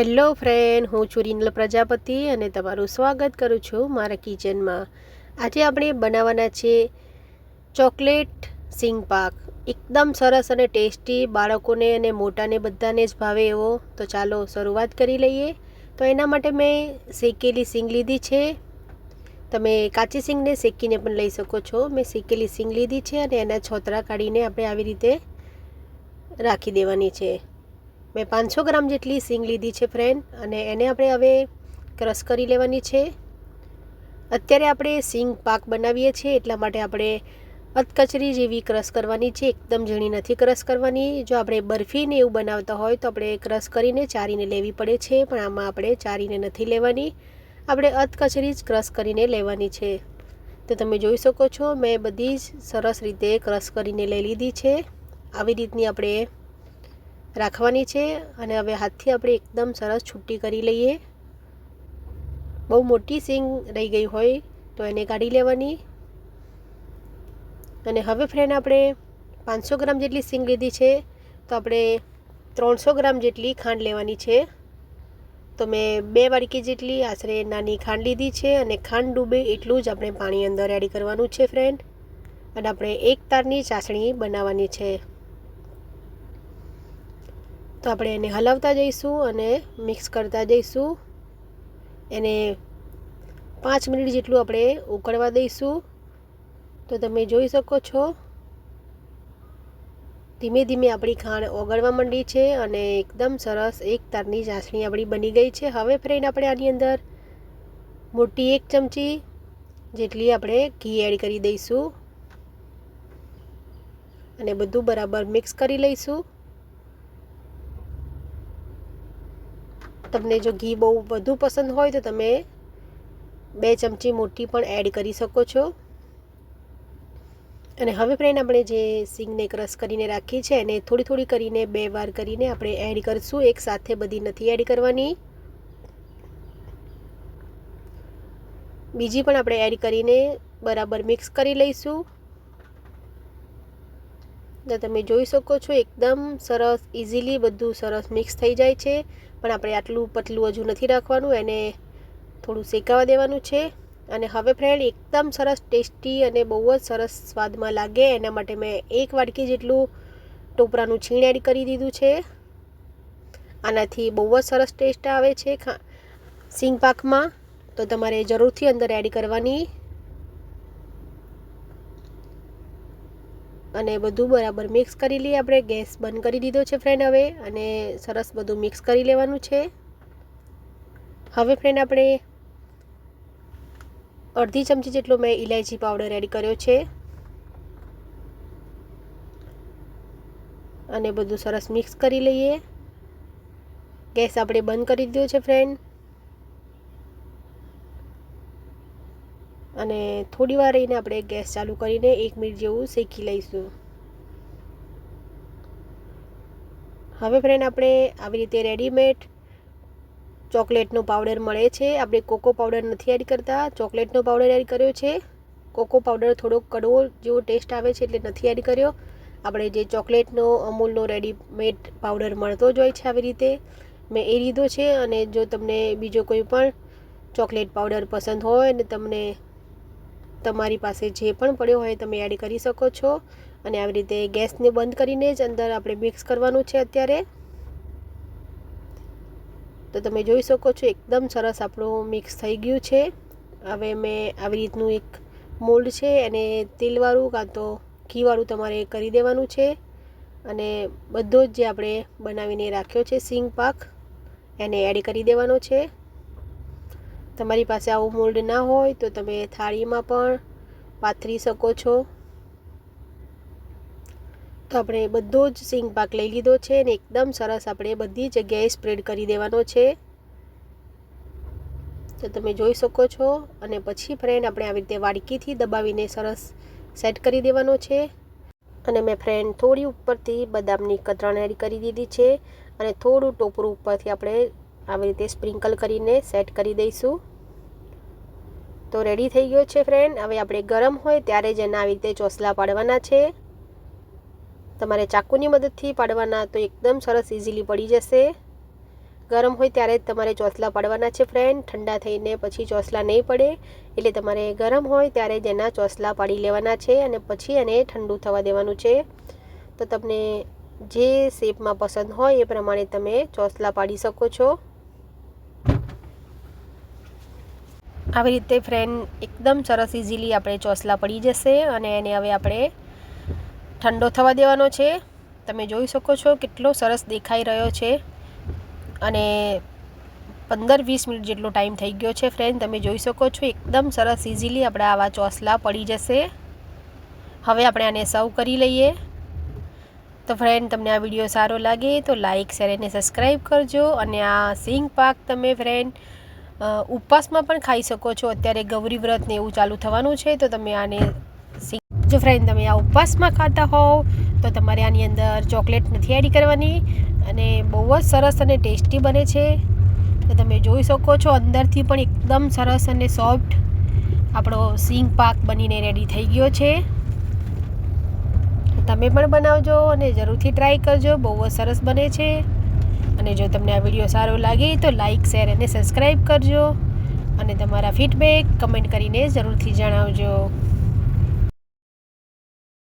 Hello friend, હું છું renal Prajapati અને તમારું સ્વાગત કરું છું મારા કિચનમાં. આજે આપણે બનાવવાના છે ચોકલેટ સિંગ પાક. એકદમ સરસ અને ટેસ્ટી, બાળકોને અને મોટાને બધાને જ ભાવે એવો. તો ચાલો શરૂઆત કરી લઈએ. તો એના માટે મેં શેકેલી સિંગ લીધી છે. તમે કાચી સિંગને શેકીને પણ લઈ શકો છો. મેં શેકેલી સિંગ લીધી છે અને એના છોતરા કાઢીને આપણે આવી રીતે રાખી દેવાની છે. મેં પાંચસો ગ્રામ જેટલી સિંગ લીધી છે ફ્રેન્ડ અને એને આપણે હવે ક્રશ કરી લેવાની છે. અત્યારે આપણે સિંગ પાક બનાવીએ છીએ, એટલા માટે આપણે અધકચરી જેવી ક્રશ કરવાની છે. એકદમ ઝીણી નથી ક્રશ કરવાની. જો આપણે બરફીને એવું બનાવતા હોય, તો આપણે ક્રશ કરીને ચારીને લેવી પડે છે, પણ આમાં આપણે ચારીને નથી લેવાની. આપણે અધકચરી જ ક્રશ કરીને લેવાની છે. તો તમે જોઈ શકો છો, મેં બધી જ સરસ રીતે ક્રશ કરીને લઈ લીધી છે. આવી રીતની આપણે રાખવાની છે અને હવે હાથથી આપણે એકદમ સરસ છૂટી કરી લઈએ. બહુ મોટી સિંગ રહી ગઈ હોય તો એને કાઢી લેવાની. અને હવે ફ્રેન્ડ આપણે પાંચસો ગ્રામ જેટલી સિંગ લીધી છે તો આપણે ત્રણસો ગ્રામ જેટલી ખાંડ લેવાની છે. તો મેં બે વાડકી જેટલી આશરે નાની ખાંડ લીધી છે અને ખાંડ ડૂબે એટલું જ આપણે પાણી અંદર એડ કરવાનું છે ફ્રેન્ડ. અને આપણે એક તારની ચાસણી બનાવવાની છે. તો આપણે એને હલાવતા જઈશું અને મિક્સ કરતા જઈશું. એને પાંચ મિનિટ જેટલું આપણે ઉકળવા દઈશું. તો તમે જોઈ શકો છો. ધીમે ધીમે આપણી ખાંડ ઓગળવા માંડી છે અને એકદમ સરસ એક તારની ચાસણી આપણી બની ગઈ છે. હવે ફ્રેન્ડ આપણે આની અંદર મોટી એક ચમચી જેટલી આપણે ઘી એડ કરી દઈશું. અને બધું બરાબર મિક્સ કરી લઈશું. તમને જો ઘી બહુ વધુ પસંદ હોય તો તમે બે ચમચી મોટી પણ એડ કરી શકો છો. અને હવે ફ્રેન્ડ આપણે જે સિંગને ક્રશ કરીને રાખી છે એને થોડી થોડી કરીને બે વાર કરીને આપણે એડ કરીશું. એક સાથે બધી નથી એડ કરવાની. બીજી પણ આપણે એડ કરીને બરાબર મિક્સ કરી લઈશું. તો તમે જોઈ શકો છો, એકદમ સરસ ઇઝીલી બધું સરસ મિક્સ થઈ જાય છે. પણ આપણે આટલું પતલું હજુ નથી રાખવાનું, એને થોડું શેકાવા દેવાનું છે. અને હવે ફ્રેન્ડ એકદમ સરસ ટેસ્ટી અને બહુ જ સરસ સ્વાદમાં લાગે. એના માટે મેં એક વાટકી જેટલું ટોપરાનું છીણ એડ કરી દીધું છે. આનાથી બહુ જ સરસ ટેસ્ટ આવે છે ખા, સિંગ પાકમાં. તો તમારે જરૂરથી અંદર એડ કરવાની. અને બધું બરાબર મિક્સ કરી લઈએ આપણે. ગેસ બંધ કરી દીધો છે ફ્રેન્ડ હવે અને સરસ બધું મિક્સ કરી લેવાનું છે. હવે ફ્રેન્ડ આપણે અડધી ચમચી જેટલો મેં ઇલાયચી પાવડર એડ કર્યો છે. અને બધું સરસ મિક્સ કરી લઈએ. ગેસ આપણે બંધ કરી દીધો છે ફ્રેન્ડ અને થોડી વાર રહીને આપણે ગેસ ચાલુ કરીને એક મિનિટ જેવું શેકી લઈશું. હવે ફ્રેન્ડ આપણે આવી રીતે રેડીમેડ ચોકલેટનો પાવડર મળે છે. આપણે કોકો પાવડર નથી એડ કરતા. ચોકલેટનો પાવડર એડ કર્યો છે. કોકો પાવડર થોડોક કડવો જેવો ટેસ્ટ આવે છે એટલે નથી એડ કર્યો. આપણે જે ચોકલેટનો, અમૂલનો રેડીમેડ પાવડર મળતો જ હોય છે આવી રીતે. મેં એ લીધો છે અને જો તમને બીજો કોઈ પણ ચોકલેટ પાવડર પસંદ હોય ને તમને તમારી પાસે જે પણ પડ્યો હોય તમે એડ કરી શકો છો. અને આવી રીતે ગેસને બંધ કરીને જ અંદર આપણે મિક્સ કરવાનું છે અત્યારે. તો તમે જોઈ શકો છો એકદમ સરસ આપણું મિક્સ થઈ ગયું છે. હવે મેં આવી રીતનું એક મોલ્ડ છે એને તેલવાળું કાં તો ઘીવાળું તમારે કરી દેવાનું છે. અને બધો જ જે આપણે બનાવીને રાખ્યો છે સિંગ પાક, એને એડ કરી દેવાનો છે. તમારી પાસે આવું મોલ્ડ ના હોય તો તમે થાળીમાં પણ પાથરી શકો છો. તો આપણે બધો જ સિંગ પાક લઈ લીધો છે અને એકદમ સરસ આપણે બધી જગ્યાએ સ્પ્રેડ કરી દેવાનો છે. તો તમે જોઈ શકો છો અને પછી ફ્રેન્ડ આપણે આવી રીતે વાડકીથી દબાવીને સરસ સેટ કરી દેવાનો છે. અને મેં ફ્રેન્ડ થોડી ઉપરથી બદામની કતરણ એડ કરી દીધી છે અને થોડું ટોપરું ઉપરથી આપણે આવી રીતે સ્પ્રિંકલ કરીને સેટ કરી દઈશું. તો રેડી થઈ ગયો છે ફ્રેન્ડ હવે આપણે ગરમ હોય ત્યારે જ એના આવી રીતે ચોસલા પાડવાના છે. તમારે ચાકુની મદદથી પાડવાના તો એકદમ સરસ ઇઝીલી પડી જશે. ગરમ હોય ત્યારે જ તમારે ચોસલા પાડવાના છે ફ્રેન્ડ ઠંડા થઈને પછી ચોસલા નહીં પડે. એટલે તમારે ગરમ હોય ત્યારે જ એના ચોસલા પાડી લેવાના છે અને પછી એને ઠંડુ થવા દેવાનું છે. તો તમને જે શેપમાં પસંદ હોય એ પ્રમાણે તમે ચોસલા પાડી શકો છો. આવી રીતે ફ્રેન્ડ એકદમ સરસ ઇઝીલી આપણે ચોસલા પડી જશે અને એને હવે આપણે ઠંડો થવા દેવાનો છે. તમે જોઈ શકો છો કેટલો સરસ દેખાઈ રહ્યો છે. અને પંદર વીસ મિનિટ જેટલો ટાઈમ થઈ ગયો છે ફ્રેન્ડ તમે જોઈ શકો છો એકદમ સરસ ઇઝીલી આપણા આવા ચોસલા પડી જશે. હવે આપણે આને સર્વ કરી લઈએ. તો ફ્રેન્ડ તમને આ વીડિયો સારો લાગે તો લાઇક શેર અને સબસ્ક્રાઈબ કરજો. અને આ સિંગ પાક તમે ફ્રેન્ડ ઉપવાસમાં પણ ખાઈ શકો છો. અત્યારે ગૌરી વ્રત ને એવું ચાલુ થવાનું છે, તો તમે આને જો ફ્રેન્ડ તમે આ ઉપવાસમાં ખાતા હોવ, તો તમારે આની અંદર ચોકલેટ નથી એડ કરવાની અને બહુ જ સરસ અને ટેસ્ટી બને છે. તો તમે જોઈ શકો છો, અંદરથી પણ એકદમ સરસ અને સોફ્ટ આપણો સિંગ પાક બનીને રેડી થઈ ગયો છે. તમે પણ બનાવજો અને જરૂરથી ટ્રાય કરજો, બહુ જ સરસ બને છે. અને જો તમને આ વીડિયો સારો લાગે તો લાઇક શેર અને સબસ્ક્રાઈબ કરજો. અને તમારા ફીડબેક કમેન્ટ કરીને જરૂરથી જણાવજો.